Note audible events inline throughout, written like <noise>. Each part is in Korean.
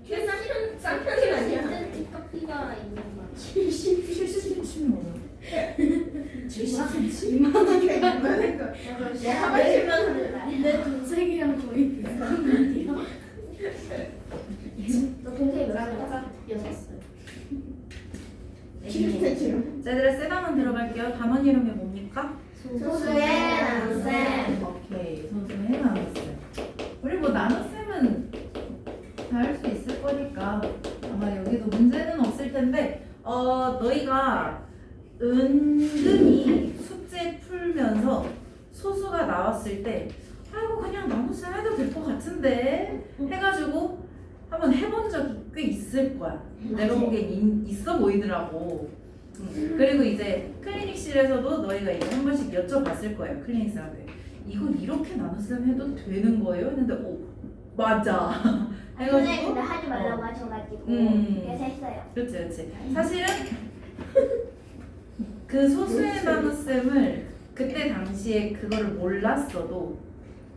사실은 쌍편이 아니야. 커피가 있는 거. 70cm면 뭐야? 70cm? 내가 하면 내 동생이랑 거의 비슷한데요? 너 동생이 몇 살이야? 여섯 살. 자, 얘들아 쌤한번 들어갈게요. 단원 이름이 뭡니까? 소수의 나눗셈. 오케이, 소수의 나눗셈. 우리 뭐 나눗셈은 다 할 수 있을 거니까 아마 여기도 문제는 없을 텐데 어 너희가 은근히 숙제 풀면서 소수가 나왔을 때 아이고 그냥 나눗셈 해도 될 것 같은데 해가지고 한번 해본 적이 꽤 있을 거야. 내가 보기엔 인- 있어 보이더라고. 음, 그리고 이제 클리닉실에서도 너희가 이제 한 번씩 여쭤봤을 거예요. 클리닉스한테 이거 이렇게 나눗셈 해도 되는 거예요? 했는데 오 맞아. 선생님 근데 해가지고 하지 말라고 하셔가지고 음. 그래서 했어요. 그렇지 그렇지. 사실은 그 소수의 나눗셈을 그때 당시에 그거를 몰랐어도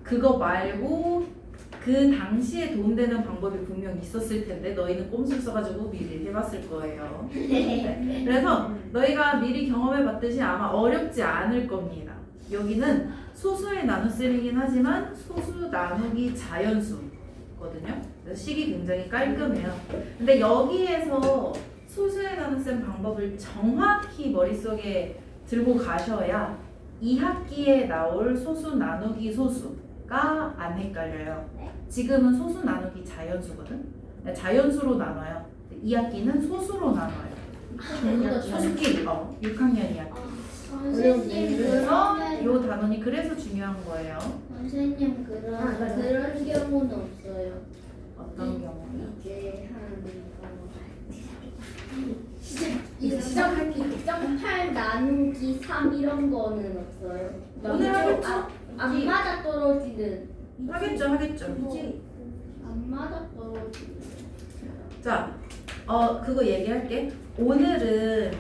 그거 말고 그 당시에 도움되는 방법이 분명 있었을 텐데 너희는 꼼수 써가지고 미리 해봤을 거예요. 네. <laughs> 그래서 너희가 미리 경험해봤듯이 아마 어렵지 않을 겁니다. 여기는 소수의 나눗셈이긴 하지만 소수 나누기 자연수거든요. 식이 굉장히 깔끔해요. 근데 여기에서 소수의 나눗셈 방법을 정확히 머릿속에 들고 가셔야 이 학기에 나올 소수 나누기 소수가 안 헷갈려요. 네. 지금은 소수 나누기 자연수거든. 네, 자연수로 나눠요. 이 학기는 소수로 나눠요. 소수끼리 어, 6학년 이학기. 선생님 그래서 요 단원이 그래서 중요한 거예요. 선생님 그런 아. 그런 경우는 없어요. 어떤 경우요? 이제 한 이제 시작할게. 0.8 나누기 3 이런 거는 없어요. 오늘 하겠죠? 아, 안 맞아 떨어지는 하겠죠, 하겠죠. 안 맞아 떨어지는 자, 어 그거 얘기할게. 오늘은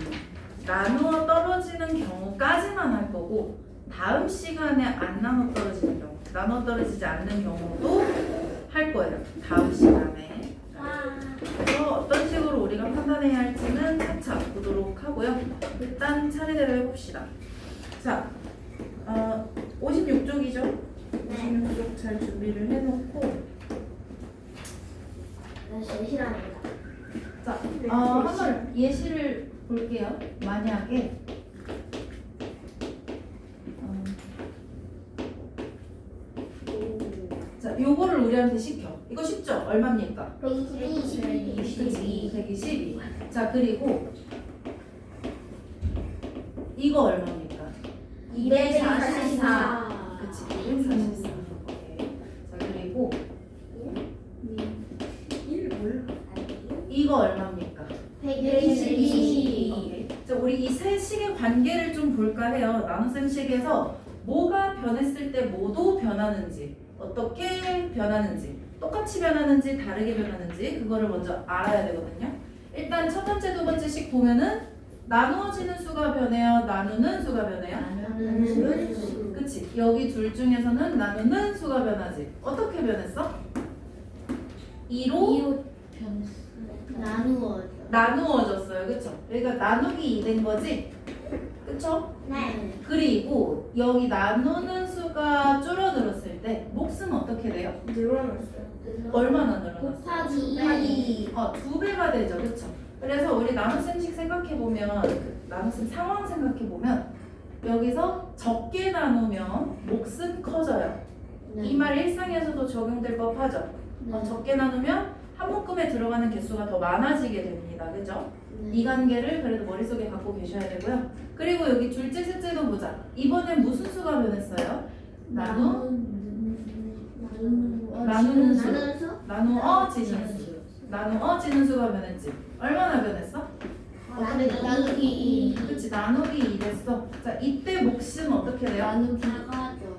나누어 떨어지는 경우까지만 할 거고 다음 시간에 안 나눠 떨어지는 경우, 나눠 떨어지지 않는 경우도 할 거예요. 다음 시간에. 그래서 어떤 식으로 우리가 판단해야 할지는 차차 보도록 하고요. 일단 차례대로 해봅시다. 자, 어, 56쪽이죠? 56쪽 잘 준비를 해놓고 나 제일 싫어합니다. 자, 어, 한번 예시를 볼게요. 만약에 어, 자, 요거를 우리한테 시켜. 이거 쉽죠? 얼마입니까? 122. 122. 122. 자, 그리고 이거 얼마입니까? 244. 그치, 244. 오케이. 자, 그리고 이거 얼마입니까? 122. 오케이. 자, 우리 이 세 식의 관계를 좀 볼까 해요. 나눗셈 식에서 뭐가 변했을 때 뭐도 변하는지, 어떻게 변하는지, 똑같이 변하는지, 다르게 변하는지 그거를 먼저 알아야 되거든요. 일단 첫 번째, 두 번째 식 보면은 나누어지는 수가 변해요. 나누는 수가 변해요. 그치? 여기 둘 중에서는 나누는 수가 변하지. 어떻게 변했어? 2로 나누어. 나누어졌어요. 그쵸? 그러니까 나누기 2된 거지? 그쵸? 네. 그리고 여기 나누는 수가 줄어들었을 때 몫은 어떻게 돼요? 늘어났어요. 얼마나 늘어났어? 곱하기 2. 어, 두 배가 되죠. 그쵸? 그래서 우리 나눗셈식 생각해 보면 그 나눗셈 상황 생각해 보면 여기서 적게 나누면 몫은 커져요. 네. 이말 일상에서도 적용될 법하죠. 어, 적게 나누면 한 묶음에 들어가는 개수가 더 많아지게 됩니다. 그죠? 이 관계를 그래도 머릿속에 갖고 계셔야 되고요. 그리고 여기 둘째, 셋째도 보자. 이번엔 무슨 수가 변했어요? 나누? 나누는 수. 나누는 수? 나누어지는 수. 나누어지는 수가 변했지. 얼마나 변했어? 나누기 2. 그치, 나누기 2 됐어. 자, 이때 몫은 어떻게 돼요? 나누기 작아져요.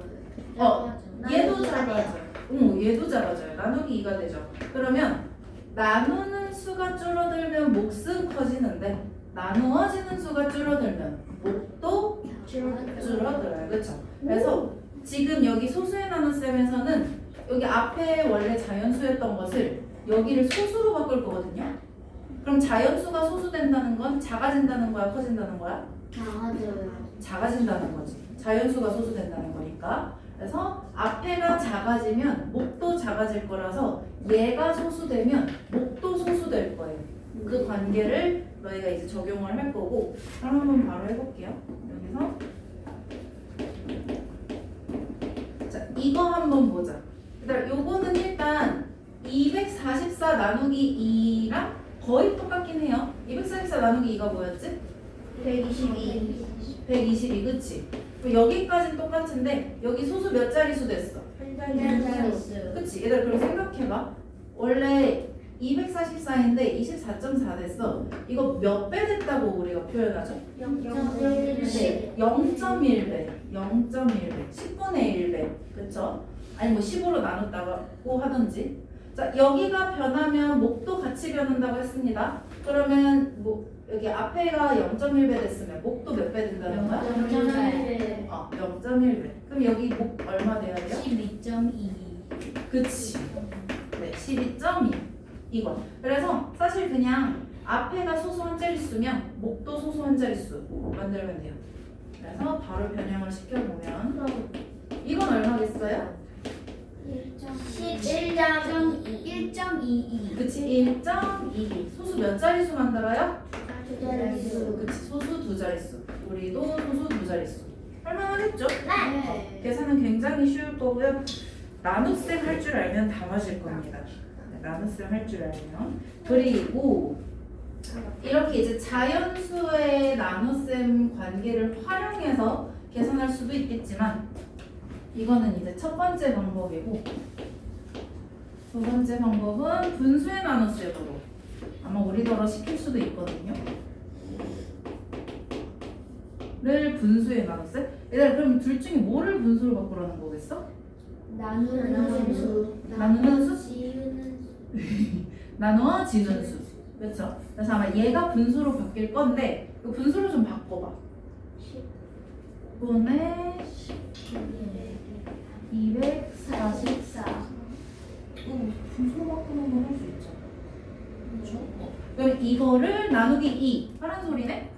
어, 얘도 작아져요. 응, 얘도 작아져요. 나누기 2가 되죠. 그러면 나누는 수가 줄어들면 몫은 커지는데 나누어지는 수가 줄어들면 몫도 줄어들어요. 그렇죠? 그래서 지금 여기 소수의 나눗셈에서는 여기 앞에 원래 자연수였던 것을 여기를 소수로 바꿀 거거든요. 그럼 자연수가 소수된다는 건 작아진다는 거야, 커진다는 거야? 작아져요. 작아진다는 거지. 자연수가 소수된다는 거니까. 그래서 앞에가 작아지면 목도 작아질 거라서 얘가 소수되면 목도 소수될 거예요. 그 관계를 너희가 이제 적용을 할 거고 그럼 한번 바로 해볼게요. 여기서 자 이거 한번 보자. 그다음 요거는 일단 244 나누기 2랑 거의 똑같긴 해요. 244 나누기 2가 뭐였지? 122. 122 그치? 그럼 여기까지는 똑같은데 여기 소수 몇 자리수 됐어? 그치? 얘들 그럼 생각해봐. 원래 244인데 24.4 됐어. 이거 몇 배 됐다고 우리가 표현하죠? 0.1배. 0.1배. 10분의 1배. 그쵸? 아니 뭐 10으로 나눴다고 하든지. 자, 여기가 변하면 목도 같이 변한다고 했습니다. 그러면 뭐 여기 앞에가 0.1배 됐으면 목도 몇 배 된다는 거야? 어, 0.1배. 그럼 여기 목 얼마 돼야 돼요? 12.2. 그치. 네, 12.2. 이거. 그래서 사실 그냥 앞에가 소수한 자릿수면 목도 소수한 자릿수 만들면 돼요. 그래서 바로 변형을 시켜보면 이건 얼마겠어요? 1.22. 1.22. 그치, 1.22. 소수 몇 자릿수 만들어요? 자릿수. 그치, 소수 두 자릿수. 우리도 소수 두 자릿수. 할만하겠죠? 네. 계산은 굉장히 쉬울 거고요. 나눗셈 할 줄 알면 다 맞을 겁니다. 네, 나눗셈 할 줄 알면. 그리고 이렇게 이제 자연수의 나눗셈 관계를 활용해서 계산할 수도 있겠지만 이거는 이제 첫 번째 방법이고 두 번째 방법은 분수의 나눗셈으로 아마 우리더러 시킬 수도 있거든요. 를 분수의 나눗셈? 얘들아 그럼 둘 중에 뭐를 분수로 바꾸라는 거겠어? 나누는 수. 나누는 수? 지우는 <laughs> 나누어 지는 수. 그렇죠? 그래서 아마 얘가 분수로 바뀔 건데 그 분수를 좀 바꿔봐. 10분의 244. 어, 분수로 바꾸는 건 할 수 있죠. 그렇죠? 어. 그럼 이거를 나누기 2 하는 소리네?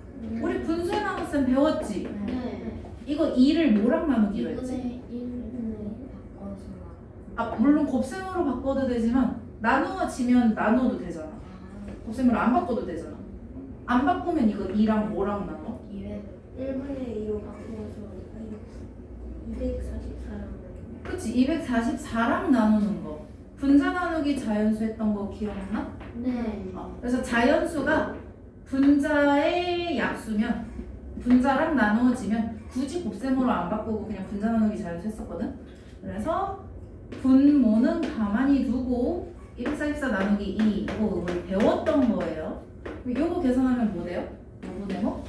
우리 분수의 나눗셈 배웠지? 네. 이거 2를 뭐랑 나누기로 했지? 2분의 1을 바꿔서. 아 물론 곱셈으로 바꿔도 되지만 나누어지면 나눠도 되잖아. 곱셈으로 안 바꿔도 되잖아. 안 바꾸면 이거 2랑 뭐랑 나눠? 200. 1분의 2로 바꾸어서 244랑 그치 244랑 나누는 거. 분자 나누기 자연수 했던 거 기억나? 네. 어, 그래서 자연수가 분자의 약수면 분자랑 나누어지면 굳이 곱셈으로 안 바꾸고 그냥 분자 나누기 자연수 했었거든. 그래서 분모는 가만히 두고 244 나누기 2 이거 우리 배웠던 거예요. 이거 계산하면 뭐 돼요? 요분의 뭐?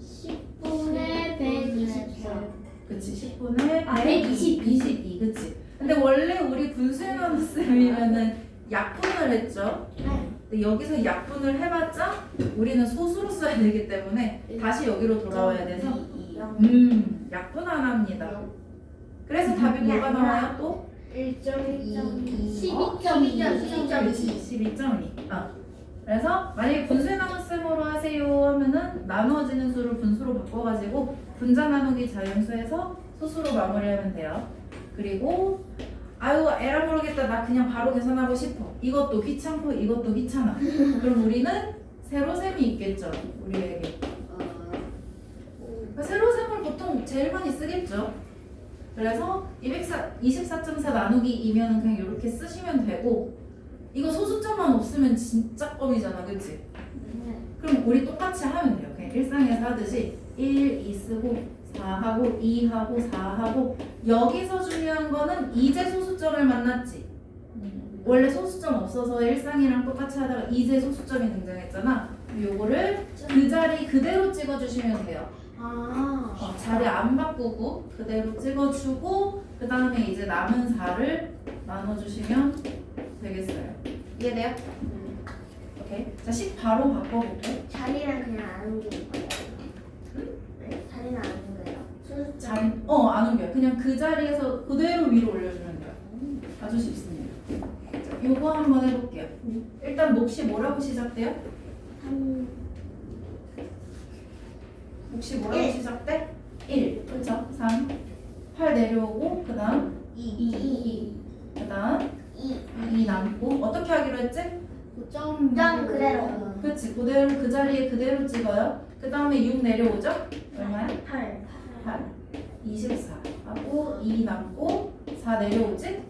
10분의 124. 그치 10분의 아, 122. 22 그치 근데 원래 우리 분수의 나눗셈이면은 약분을 했죠 네. 근데 여기서 약분을 해봤자 우리는 소수로 써야 되기 때문에 다시 여기로 돌아와야 돼서 음 약분 안 합니다 그래서 답이 뭐가 나와요 또? 1.1.2 12.2. 12.2 아. 그래서 만약에 분수의 나눗셈으로 하세요 하면은 나누어지는 수를 분수로 바꿔가지고 분자 나누기 자연수에서 소수로 마무리하면 돼요. 그리고 아유 에라 모르겠다 나 그냥 바로 계산하고 싶어. 이것도 귀찮고 이것도 귀찮아. 그럼 우리는 세로셈이 있겠죠. 우리에게. 그러니까 세로셈을 보통 제일 많이 쓰겠죠. 그래서 204, 24.4 나누기 2면은 그냥 이렇게 쓰시면 되고 이거 소수점만 없으면 진짜 껌이잖아 그치? 그럼 우리 똑같이 하면 돼요 그냥 일상에서 하듯이 1, 2 쓰고 4하고 2하고 4하고 여기서 중요한 거는 이제 소수점을 만났지 원래 소수점 없어서 일상이랑 똑같이 하다가 이제 소수점이 등장했잖아 요거를 그 자리 그대로 찍어주시면 돼요 아 어, 자리 안 바꾸고 그대로 찍어주고 그 다음에 이제 남은 4를 나눠주시면 되겠어요. 이해돼요? 오케이. 자, 10 바로 바꿔볼게. 자리랑 그냥 안 옮기는 거예요 네, 자리는 안 옮겨요 순수점 자리, 어, 안 옮겨요. 그냥 그 자리에서 그대로 위로 올려주면 돼요. 아주 쉽습니다. 자, 요거 한번 해볼게요. 일단 몫이 뭐라고 시작돼요? 한 몫이 뭐라고 일. 시작돼? 1. 그쵸? 3. 8 내려오고, 그 다음 2, 2 그 다음 2, 2 남고, 어떻게 하기로 했지? 9점 점 그대로. 그치, 그대로 그 자리에 그대로 찍어요. 그 다음에 6 내려오죠? 얼마야? 8, 8. 24. 하고, 2 남고, 4 내려오지?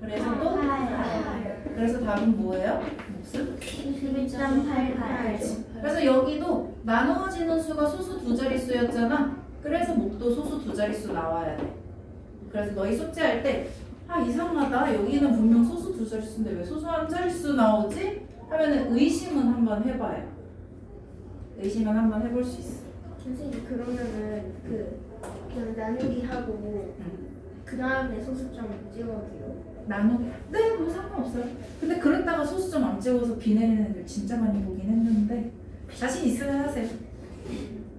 그래서 또 8. 그래서 답은 뭐예요? 몫은? 11.88. 그래서 여기도 나누어지는 수가 소수 두 자릿수였잖아. 그래서 목도 소수 두 자릿수 나와야 돼. 그래서 너희 숙제할 때, 아, 이상하다. 여기는 분명 소수 두 자릿수인데 왜 소수 한 자릿수 나오지? 하면은 의심은 한번 해봐요. 의심은 한번 해볼 수 있어. 선생님 그러면은 그 그냥 나누기 하고 그 다음에 소수점 찍어줘요. 나누기. 네, 뭐 상관없어요. 근데 그랬다가 소수점 안 찍어서 비 내리는 애들 진짜 많이 보긴 했는데, 자신 있으면 하세요.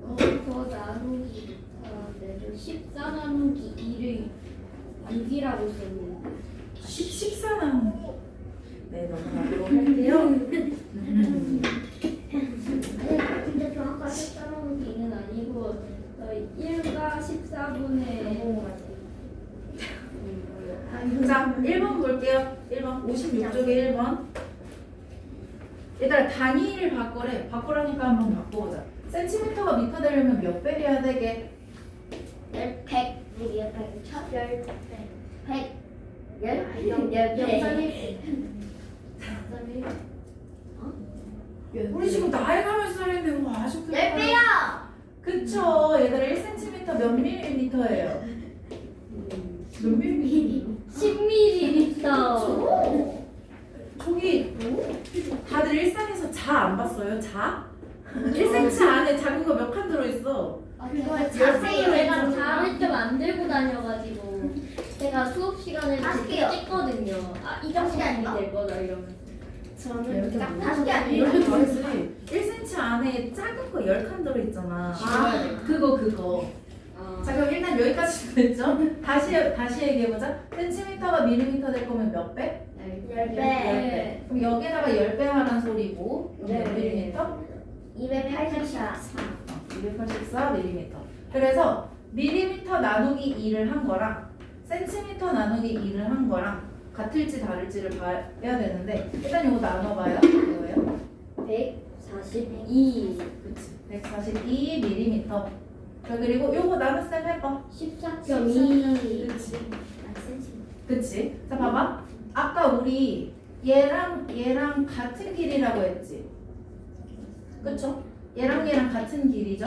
거기서 나누기 어, 내려 14 나누기 2를 6이라고 썼는데 10, 14는 네, 넘어가도록 할게요. 음. <laughs> 근데 정확하게 14 나누기 2는 아니고 어, 1과 14분의 자, 1번 볼게요. 1번. 56쪽에 1번. 얘들아, 단위를 바꾸래. 바꾸라니까 한번 바꿔보자. 센티미터가 미터 되려면 몇배 해야 되게? 100, 100, 100, 100, 100, 100, 100, 우리 지금 나이 가면서 했는데 뭐 아직도 10배요! 그쵸. 얘들아, 1cm 몇 밀리미터예요? 몇 밀리미터? 10ml 저기 다들 일상에서 자 안 봤어요? 자? 1cm 안에 작은 거몇칸 들어있어? 그거 자세히 왜 내가 자를 때안 들고 다녀가지고 제가 수업 시간에 다섯 그렇게 개요. 찍거든요. 아, 이 다섯 개 정도면 아닌가? 될 거다 이러면서. 저는 딱 이렇게 다섯 개 아니에요? 이렇게 다르지 1cm 안에 작은 거 10칸 들어있잖아 아. 그거 그거 아, 자 그럼 일단 여기까지 됐죠? 다시 다시 얘기해보자 센티미터가 밀리미터 될 거면 몇 배? 열 배. 네. 그럼 여기다가 10배 하라는 소리고 그럼 몇 네. 밀리미터? 284. 284 밀리미터 그래서 밀리미터 나누기 2를 한 거랑 센티미터 나누기 2를 한 거랑 같을지 다를지를 봐야 되는데 일단 이거 나눠봐요. 이거예요. 142, 그치. 142 밀리미터. 자 그리고 요거 나눗셈 해봐. 14.2. 그치. 그치. 자 봐봐. 아까 우리 얘랑 얘랑 같은 길이라고 했지. 그쵸? 얘랑 얘랑 같은 길이죠?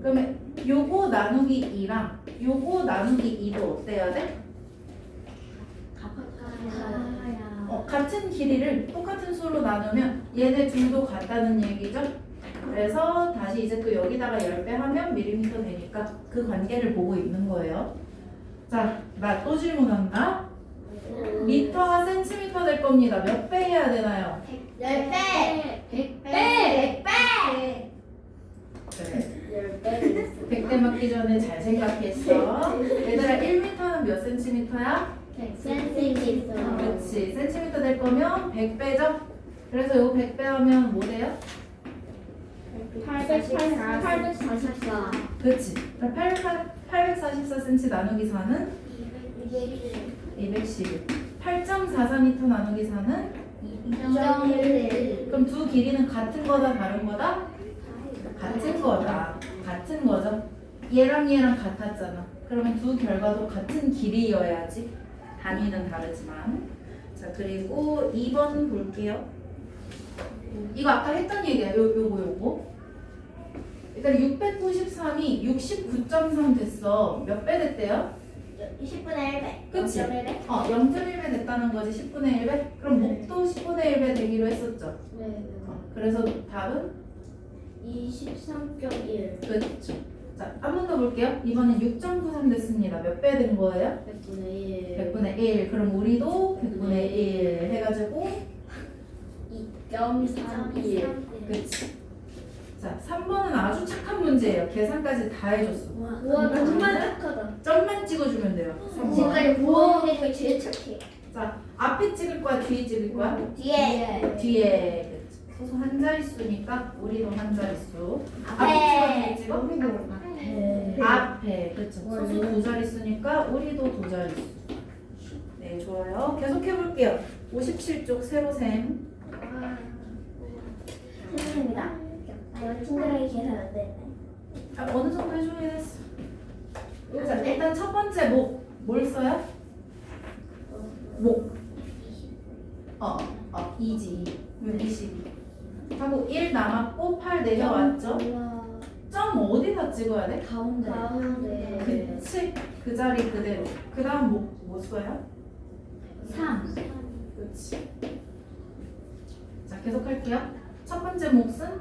그러면 요거 나누기 2랑 요거 나누기 2도 어때야 돼? 가야. 어, 같은 길이를 똑같은 수로 나누면 얘네 둘도 같다는 얘기죠? 그래서 다시 이제 또 여기다가 10배 하면 밀리미터 되니까 그 관계를 보고 있는 거예요. 자, 나 또 질문한다. 미터가 센티미터 될 겁니다. 몇 배 해야 되나요? 열 배. 100배! 100배. 그래. 100대 맞기 전에 잘 생각했어. 얘들아, 1m는 몇 센티미터야? 센티미터. 그렇지. 센티미터 될 거면 100배죠? 그래서 이거 100배 하면 뭐 돼요? 844. 그렇지. 844cm 나누기 4는 211. 8.44m 나누기 4는 2.1. 그럼 두 길이는 같은 거다 다른 거다? 같은 거다. 같은 거죠. 얘랑 얘랑 같았잖아. 그러면 두 결과도 같은 길이여야지. 단위는 다르지만. 자, 그리고 2번 볼게요. 이거 아까 했던 얘기야. 요, 요거, 요거. 일단 693이 69.3 됐어. 몇 배 됐대요? 20분의 1배. 그치? 0.1배. 어, 0.1배 됐다는 거지. 10분의 1배? 그럼 목도 10분의 1배 되기로 했었죠. 네. 어, 그래서 답은 23.1. 그렇죠. 자, 한 번 더 볼게요. 이번엔 6.93 됐습니다. 몇 배 된 거예요? 100분의 1. 100분의 1. 그럼 우리도 100분의 1 해가지고 2.31. 그치. 자, 3번은 아주 착한 문제예요. 계산까지 다 해줬어. 우와, 정말 착하다. 점만 찍어주면 돼요. 3번. 지금까지 보험이 제일 착해. 자, 앞에 찍을 거야 뒤에 찍을 거야? 뒤에 뒤에 소수 한 자릿수니까 우리도 한 자릿수 앞에. 앞에 찍어 뒤에 찍어? 앞에 그렇죠 소수 두 자릿수니까 우리도 두 자릿수 네 좋아요. 계속 해 볼게요. 57쪽 세로셈 선생님이다. 아 이거 친절하게 계산 안 돼. 아, 어느 정도 해주긴 했어? 자 일단 첫 번째 목. 뭘 써요? 목. 어, 어, 2지. 22 하고 1 남았고 8 내려왔죠? 점 어디다 찍어야 돼? 가운데. 가운데. 그치 그 자리 그대로 그 다음 뭐, 뭐 써요? 3. 그치 자 계속 할게요 첫 번째 몫은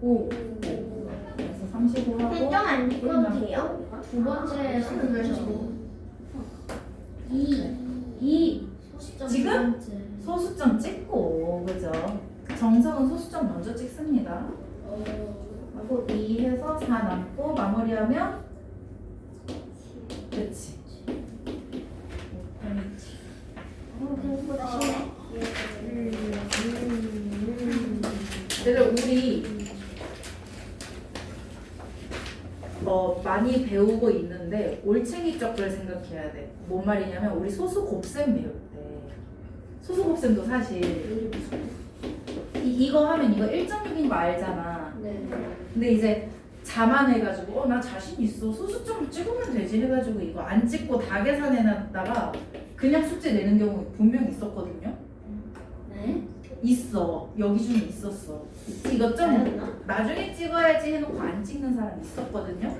5 그래서 35하고 한정 안 찍어도 돼요? 두 번째 수를 2. 2. 지금? 소수점 찍고 그죠 정성은 소수점 먼저 찍습니다 하고 2 해서 4 남고 마무리하면 그치. 얘들 우리 어, 많이 배우고 있는데 올챙이 쪽을 생각해야 돼. 뭔 말이냐면 우리 소수 곱셈 배울 때 소수 곱셈도 사실 이, 이거 하면 이거 1.6인 거 알잖아. 네. 근데 이제 자만해가지고 어 나 자신 있어 소수점 찍으면 되지 해가지고 이거 안 찍고 다 계산해놨다가 그냥 숙제 내는 경우 분명 있었거든요. 네. 있어 여기 중에 있었어. 이거 좀 알았나? 나중에 찍어야지 해놓고 안 찍는 사람 있었거든요.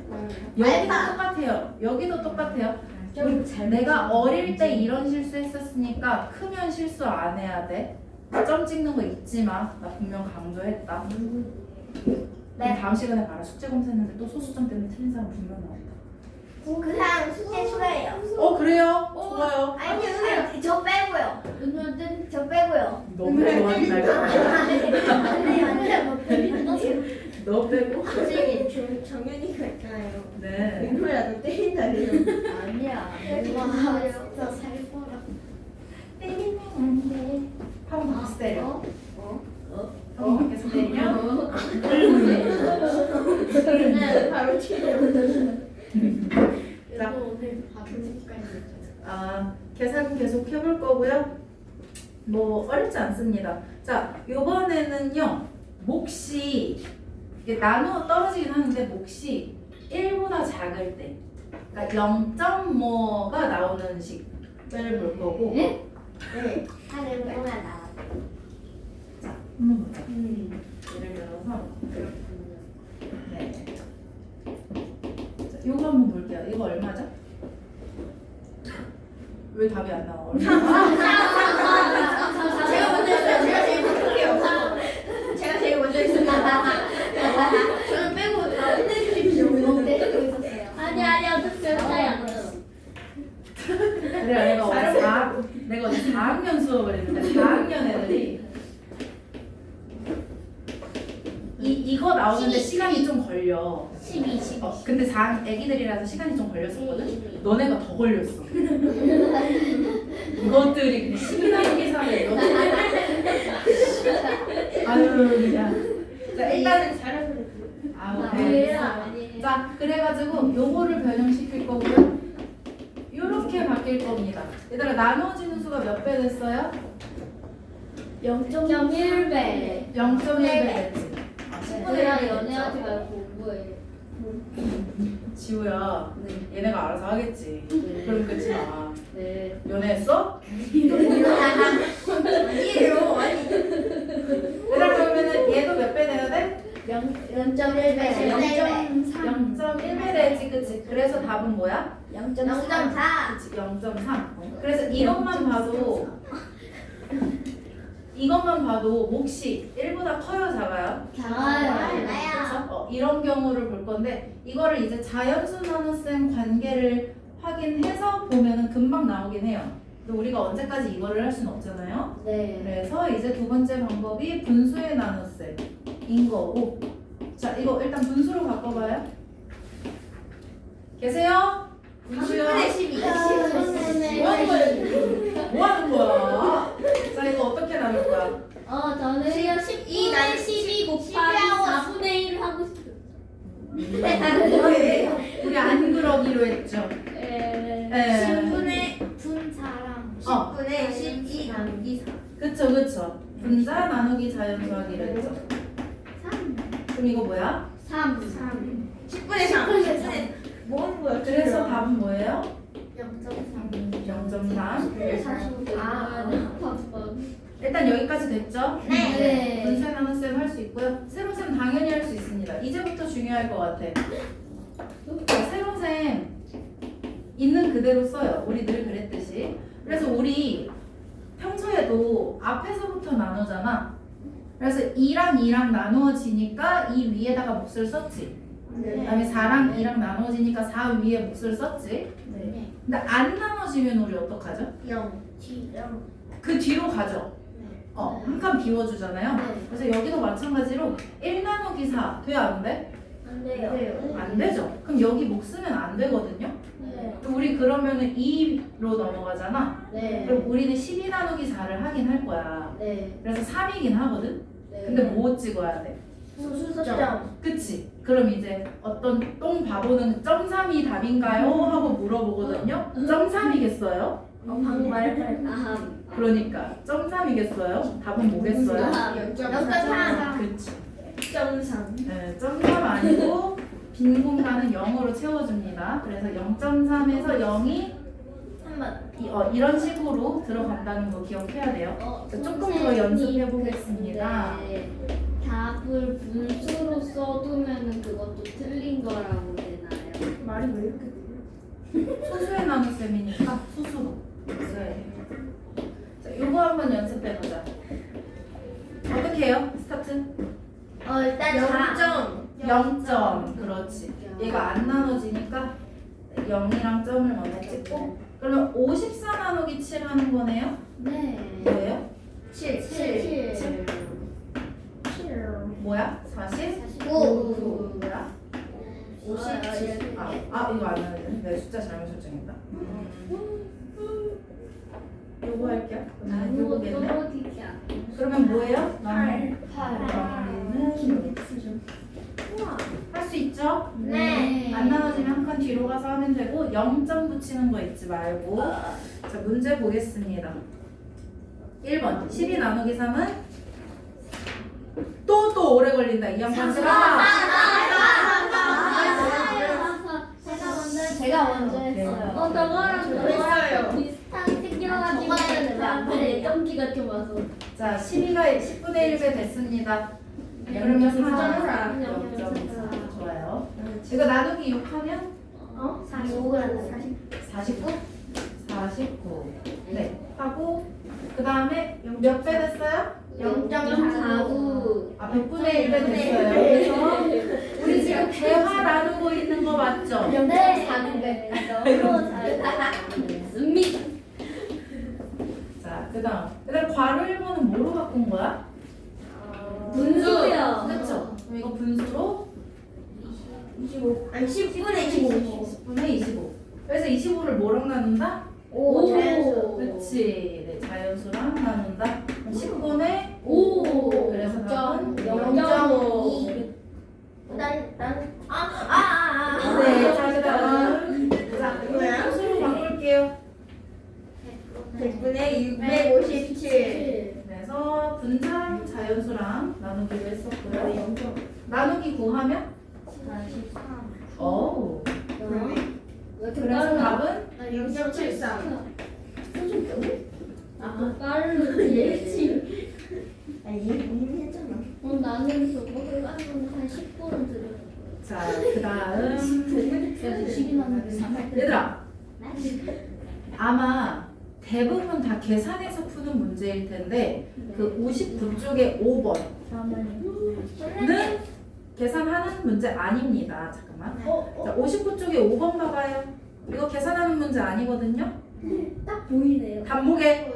여기도 알바. 똑같아요. 여기도 똑같아요. 좀 잘. 내가 어릴 때 이런 실수 했었으니까 크면 실수 안 해야 돼. 점 찍는 거 잊지 마. 나 분명 강조했다. 네. 다음 시간에 봐라. 숙제 검사했는데 또 소수점 때문에 틀린 사람 분명 나온다. 그 사람 숙제 추가해요. 어 그래요? 좋아요. 아니 선생님 저 빼고요. 은호는 저 빼고요. 너무 좋아한다. 선생님 너 빼고? 정윤이가 있잖아요. 네. 민호야 너 때린다 그래요. 아니야. 와 진짜 살 뻔하. 때리면 안 돼. 한번 다시 때려. 어? 한번 계속. 자. 계속 해볼 거고요. 뭐 어렵지 않습니다. 자, 이번에는요. 몫이 이게 나누어 떨어지긴 하는데 몫이 1보다 작을 때, 그러니까 0.뭐가 나오는 식을 볼 거고. 네? 네. 하늘 동안. 자, 한번 보자. 예를 들어서 네. 자, 요거 한번 볼게요. 이거 얼마죠? 왜 답이 안 나와? 얼마? <laughs> 제가 먼저 했어요. 제가 제일 못할게요. 제가 제일 먼저 했습니다. 저는 빼고 다 혼내주십시오. 아니 아니 어떻게 차이 안 나요. 그래 내가 어제 4, 내가 어제 4학년 수업을 했는데 4학년 애들이 이, 이거 나오는데 시간이 좀 걸려 12, 12. 어, 근데 4 애기들이라서 시간이 좀 걸렸었거든? 너네가 더 걸렸어 <laughs> 이것들이 10이나 계산해 <laughs> 아유 그냥 자 일단은 잘하고 아우 아니에요. 네. 자 그래가지고 요거를 변형시킬 거고요 요렇게 바뀔 겁니다 얘들아 나누어지는 수가 몇 배 됐어요? 0.1배. 0.1배 됐지 내가 연애하지 말고 공부해. 지우야 네. 얘네가 알아서 하겠지 네. 그럼 끝이 나 네. 연애했어? 아니에요. 아니. 얘들아 그러면은 얘도 몇배 돼야 돼? 0.1배. 0.1배 되지 그치 그래서 답은 뭐야? 0.4. 그치 0.3 그래서 이것만 봐도 이것만 봐도 몫이 1보다 커요 작아요? 작아요. 그쵸? 어, 이런 경우를 볼 건데 이거를 이제 자연수 나눗셈 관계를 확인해서 보면은 금방 나오긴 해요. 근데 우리가 언제까지 이거를 할 수는 없잖아요. 네. 그래서 이제 두 번째 방법이 분수의 나눗셈인 거고 자 이거 일단 분수로 바꿔봐요. 계세요? 분수야 10분의 12. 뭐 하는 거야? 뭐 하는 거야? 자 이거 어떻게 나눌 거야? 어, 저는 지금 12난12 곱하기 12 하고 4분의 1을 하고 싶어요. 우리 안 그러기로 했죠. 네. 네. 10분의 분자랑 10분의 12 나누기 4. 그쵸 그쵸. 분자 나누기 자연수 하기로 했죠. 3. 그럼 이거 뭐야? 3. 10분의 3. 10분의 뭐 하는 거야? 그래서 답은 뭐예요? 0.3. 0.3. 아, 일단 여기까지 됐죠? 네. 분쇄 나눗셈 할수 있고요. 세로셈 당연히 할 수 있습니다. 이제부터 중요할 것 같아. 자, 세로셈 있는 그대로 써요. 우리 늘 그랬듯이. 그래서 우리 평소에도 앞에서부터 나누잖아. 그래서 2랑 2랑 나누어지니까 이 위에다가 몫을 썼지. 그다음에 4랑 2랑 나누어지니까 4 위에 몫을 썼지. 네. 근데 안 나눠지면 우리 어떡하죠? 0. 그 뒤로 가죠. 어, 한 칸 비워주잖아요. 네. 그래서 여기도 마찬가지로 1 나누기 4 돼? 안 돼? 안 돼요. 안 되죠. 그럼 여기 목 쓰면 안 되거든요. 네. 우리 그러면은 2로 넘어가잖아. 네. 그럼 우리는 12 나누기 4를 하긴 할 거야. 네. 그래서 3이긴 하거든. 근데 뭐 찍어야 돼? 수수점. 그치? 그럼 이제 어떤 똥 바보는 점 3이 답인가요? 하고 물어보거든요. 점 3이겠어요? 어, 방금 말했다. 아, 그러니까 점 3이겠어요? 답은 뭐겠어요? 아, 0.3. 그치? 0.3. 네, 점삼 아니고 빈 공간은 0으로 채워줍니다. 그래서 0.3에서 0이 어, 이런 식으로 들어간다는 거 기억해야 돼요. 어, 조금 더 연습해 보겠습니다. 근데 답을 분수로 써두면은 그것도 틀린 거라고 되나요? 말이 왜 이렇게 <laughs> 소수의 나눗셈이니까 소수로 써야 돼요. 자, 요거 한번 연습해 보자. 어떻게 해요? 스타트? 어, 일단 0. 0점. 그렇지. 얘가 안 나눠지니까 0이랑 점을 먼저 찍고 그러면 54 나누기 7 하는 거네요? 네. 뭐예요? 자 잘못 설정했다. 요거 할게요. 떨어지지 않고. 그러면 뭐예요? 나는 8. 할수 있죠? 네. 안 나눠지면 한 칸 뒤로 가서 하면 되고 0점 붙이는 거 잊지 말고 자 문제 보겠습니다 1번 12 나누기 3은 또 또 오래 걸린다 이 양반들아 제가 먼저 했어요. 네. 어, 저거랑 저거랑 비슷한 생겨가지고 저거는 왜안 돼? 연기 같은 와서. 자, 12가 10분의 1배 됐습니다. 네, 그러면 음, 4점. 0점. 음, 음, 좋아요. 이거 나누기 6하면? 어? 45가 나와. 49? 49. 네. 하고 그 다음에 몇 배 됐어요? 0.49. 아, 100분의 1배 됐어요. 그래서 우리 지금 대화 나누고 있는 거 맞죠? 0.49. 거야? 분수요. 그쵸? 그럼 이거 분수로 25. 아니 10분의 25. 10분의 25. 그래서 25를 뭐랑 나눈다? 오. 자연수. 그치. 네, 자연수랑 나눈다. 10분의 오. 그래서 답은 0.5. 난, 난, 아, 아, 아, 아. 네, 자, 그 다음. 자, 뭐야? 분수로 바꿀게요. 100분의 657. 그래서 분 자연수랑 나누기로 했었고요. 나누기 구하면? 오. 그래서 답은? 0.73. 아, 빠르지. 아니, 이미 했잖아. 어, 나는 저거를 하면 한 10분은 들여. 자, 그 다음. <laughs> 10이 나는 얘들아, 아마 대부분 다 계산해서 푸는 문제일 텐데 그 59쪽에 5번은 계산하는 문제 아닙니다. 잠깐만. 어, 자, 59쪽에 5번 봐봐요. 이거 계산하는 문제 아니거든요. 딱 보이네요. 단목에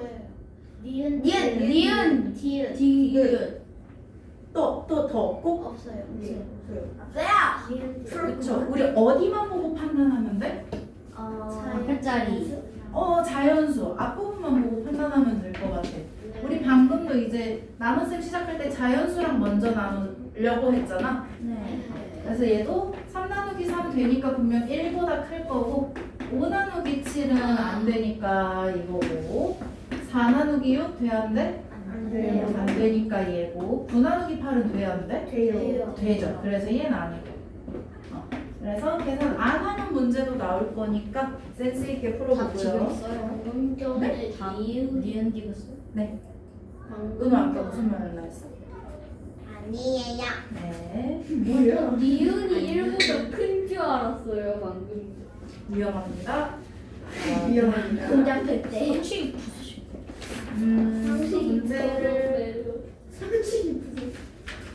니은, 니은, 니은, 디은, 디귿 또또더꼭 없어요. 네. 없어요. 없어요. 디은, 그렇죠. 우리 어디만 보고 판단하면 돼? 어, 끝자리. 어 자연수 앞부분만 보고 판단하면 될 것 같아. 우리 방금도 이제 나눗셈 시작할 때 자연수랑 먼저 나누려고 했잖아. 네. 그래서 얘도 3 나누기 3 되니까 분명 1보다 클 거고 5 나누기 7은 안 되니까 이거고 4 나누기 6 돼야 안 돼? 안안 되니까 얘고 9 나누기 8은 돼야 안 돼? 돼요. 되죠. 그래서 얘는 아니고. 어. 그래서 계산 안 하는 문제도 나올 거니까 센스 있게 풀어보고요. 써요. 방금 전에 니은 니은 디귿 써. 네. 방금 은호 아까 무슨 말을 했어? 아니에요. 네. 니은이 1보다 <laughs> 큰 줄 알았어요 방금. 위험합니다. 위험합니다. 공작할 때. 음, 문제를 상식이 무슨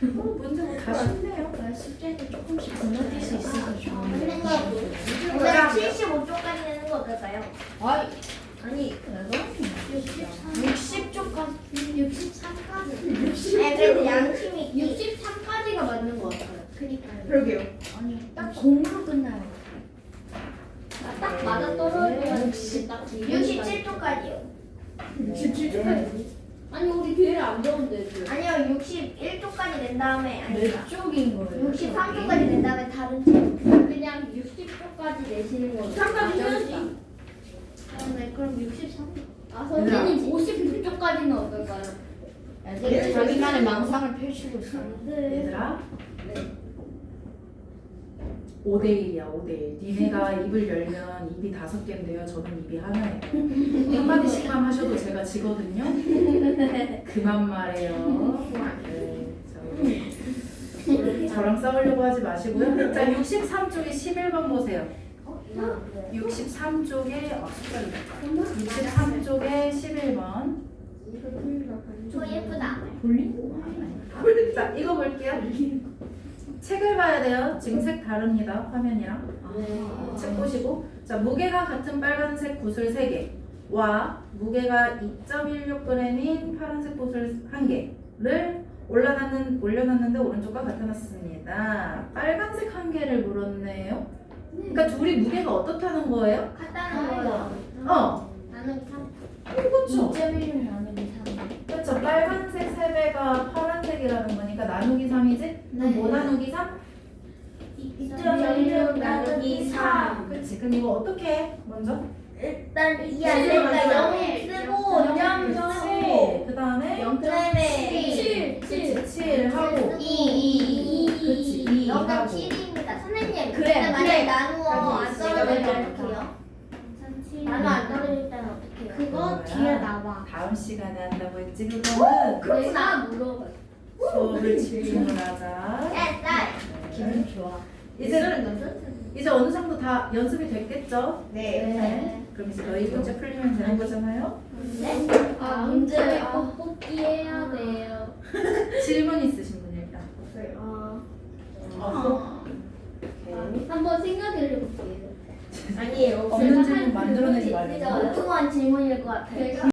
어, 문제 뭐다 쉽네요. 숙제도 조금씩 건너뛸 수 있어서 그냥 75쪽까지 내는 거 어떨까요? 아이 아니, 60쪽까지 63까지 아니 그래도 양심이 63까지가 맞는 것 같아요. 그니까요. 그러게요. 아니 딱 공으로 끝나요. 아, 딱 맞아 딱 67쪽까지요. 67쪽까지. 아니 우리 기회를 안 배운데 지금. 아니요, 61쪽까지 낸 다음에 아니 몇 쪽인 거예요? 63쪽까지 낸 다음에 다른 쪽. 그냥 60쪽까지 내시는 거죠. 63까지 해야지. 아, 네, 그럼 63. 아, 선생님 56쪽까지는 어떨까요? 애들이 자기만의 망상을 펼치고 있어요. 얘들아. 네. 5대 1이야, 5대 1. 니네가 입을 열면 입이 다섯 개인데요. 저는 입이 하나예요. 한마디씩만 하셔도 제가 지거든요. 그만 말해요. 네, 저, 저랑 싸우려고 하지 마시고요. 자, 63쪽에 11번 보세요. 63쪽에 어, 숫자를 63쪽에 11번. 저 예쁘다. 볼링? 자, 이거 볼게요. 책을 봐야 돼요. 지금 색 다릅니다. 화면이랑. 책 보시고. 자, 무게가 같은 빨간색 붓을 3개와 무게가 2.16g인 파란색 붓을 1개를 올라놨는, 올려놨는데 오른쪽과 같아 놨습니다. 빨간색 한 개를 물었네요. 그러니까 둘이 무게가 어떻다는 거예요? 같다는 거예요. 어, 나는 참. 그렇죠. 2.16 나누기 3. 그렇죠. 빨간색 3배가 파란색이라는 거니까 나누기 3이지? 그럼 뭐 나누기 3? 2.16 나누기 3. 그렇지. 그럼 이거 어떻게 해? 먼저? 일단 이 안에가 0 쓰고 0 쓰고 그 다음에 그 다음에 7, 7. 7 하고 2 2 그치, 이2 0은 하고. 7입니다. 선생님 그래, 만약에 나누어 안 그래. 그래. 어떻게 해요? 나누어 안 떨어질 때는 어떻게 해요? 그거 뒤에 나와. 다음 시간에 한다고 했지 그거는 내가 물어봐. 수업을 집중을 하자. 네, 딸. 기분 좋아. 이제 이제 어느 정도 다 연습이 됐겠죠? 네. 그럼 이제 너희 문제 풀리면 되는 거잖아요. 네? 아, 문제 꼭 뽑기 해야 돼요. <laughs> 질문 있으신 분 일단. 어, 어. 오케이. 한번 생각을 해볼게요. 아니에요. 없는 질문 만들어내지 말고. 엉뚱한 질문일 것 같아요.